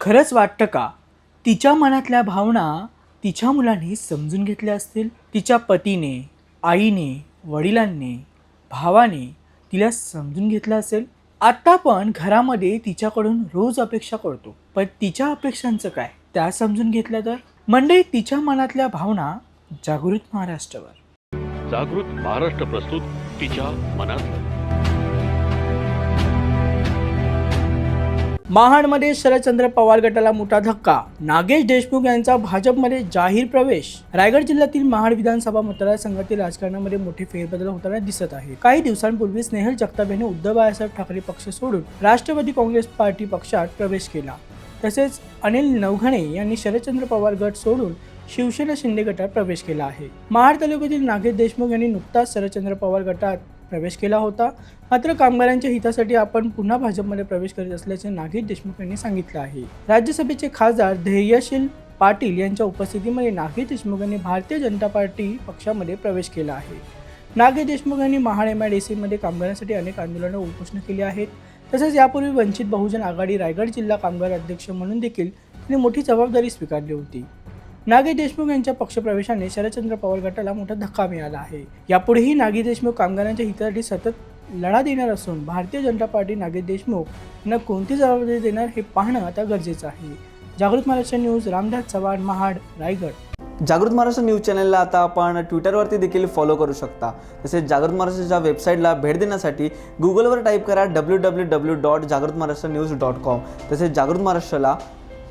खरंच वाटतं का? तिच्या मनातल्या भावना तिच्या मुलाने समजून घेतल्या असतील? तिच्या पतीने आईने वडिलांनी भावाने तिला समजून घेतलं असेल? आत्ता पण घरामध्ये तिच्याकडून रोज अपेक्षा करतो. पण तिच्या अपेक्षांचं काय? त्या समजून घेतल्या तर? म्हणजे तिच्या मनातल्या भावना जागृत महाराष्ट्रावर. जागृत महाराष्ट्र प्रस्तुत तिच्या मनात. महाडमध्ये शरदचंद्र पवार गटाला मोठा धक्का. नागेश देशमुख यांचा भाजपमध्ये जाहीर प्रवेश. रायगड जिल्ह्यातील महाड विधानसभा मतदारसंघातील राजकारणामध्ये मोठे फेरबदल होताना दिसत आहे. काही दिवसांपूर्वी स्नेहल जगताप यांनी उद्धव बाळासाहेब ठाकरे पक्ष सोडून राष्ट्रवादी काँग्रेस पार्टी पक्षात प्रवेश केला. तसेच अनिल नवघणे यांनी शरदचंद्र पवार गट सोडून शिवसेना शिंदे गटात प्रवेश केला आहे. महाड तालुक्यातील नागेश देशमुख यांनी नुकताच शरदचंद्र पवार गटात प्रवेश केला होता. मात्र कामगारांच्या हितासाठी आपण पुन्हा भाजपमध्ये प्रवेश करीत असल्याचे नागेश देशमुख यांनी सांगितलं आहे. राज्यसभेचे खासदार धैर्यशील पाटील यांच्या उपस्थितीमध्ये नागेश देशमुख यांनी भारतीय जनता पार्टी पक्षामध्ये प्रवेश केला आहे. नागेश देशमुख यांनी महाड एम आय डी सीमध्ये कामगारांसाठी अनेक आंदोलनं उपोषणं केली आहेत. तसेच यापूर्वी वंचित बहुजन आघाडी रायगड जिल्हा कामगार अध्यक्ष म्हणून देखील त्यांनी मोठी जबाबदारी स्वीकारली होती. नागेश देशमुख यांच्या पक्षप्रवेशाने शरदचंद्र पवार गटाला मोठा धक्का मिळाला आहे. यापुढेही नागी देशमुख कामगारांच्या हितासाठी सतत लढा देणार असून भारतीय जनता पार्टी नागी देशमुख यांना कोणती जबाबदारी देणार हे पाहणं आता गरजेचं आहे. जागृत महाराष्ट्र न्यूज रामदास चव्हाण महाड रायगड. जागृत महाराष्ट्र न्यूज चॅनलला आता आपण ट्विटरवरती देखील फॉलो करू शकता. तसेच जागृत महाराष्ट्राच्या वेबसाईटला भेट देण्यासाठी गुगलवर टाईप करा डब्ल्यू डब्ल्यू डब्ल्यू डॉट जागृत महाराष्ट्र न्यूज डॉट कॉम तसेच जागृत महाराष्ट्राला